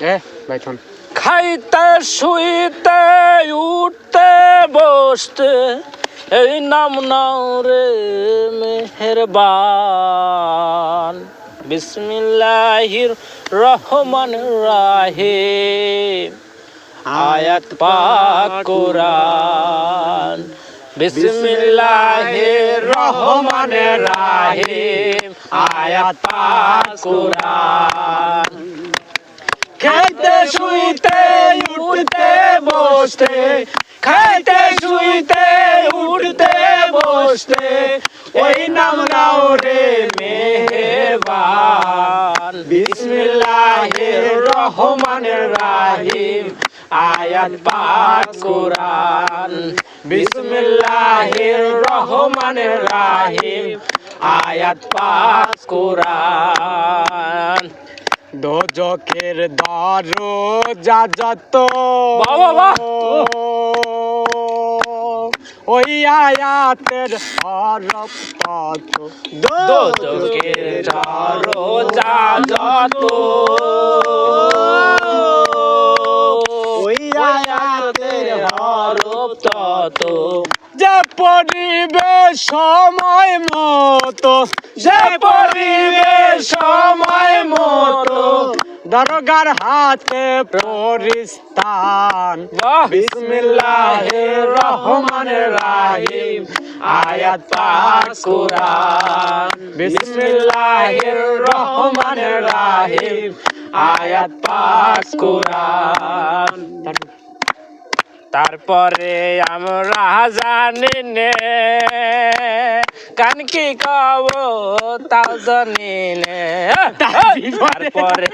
এ বাইথন খাইতে, শুইতে, উঠতে, বসতে, এই নাম নাও রে বিসমিল্লাহির রহমান রাহিম। আয়াত পাক বিসমিল্লাহির রহমানির রাহিম। আয়াত পাক শুইতে উঠতে বসতে, খাইতে, শুইতে, উঠতে বসতে, ওই নাম নাও রে মেহেরবান। বিসমিল্লাহির রহমানির রাহিম, আয়াত পাক কোরআন। বিসমিল্লাহির রহমানির রাহিম, আয়াত পাক কোরআন। দোজকের দরজা যত বাহ, বাহ, বাহ। ওই আয়াতের হরফ কত দোজকের দরজা যত ওই আয়াতের হরফ তত যে পড়িবে সময় মতো যে পড়িবে সময় দরগার হাতে পরিস্তান বিসমিল্লাহির রহমানির রাহিম। আয়াত পাক কোরআন। বিসমিল্লাহির রহমানির রাহিম। আয়াত পাক কোরআন। তারপরে আমরা জানি নে কান কি কব তাও জানি নে। তারপরে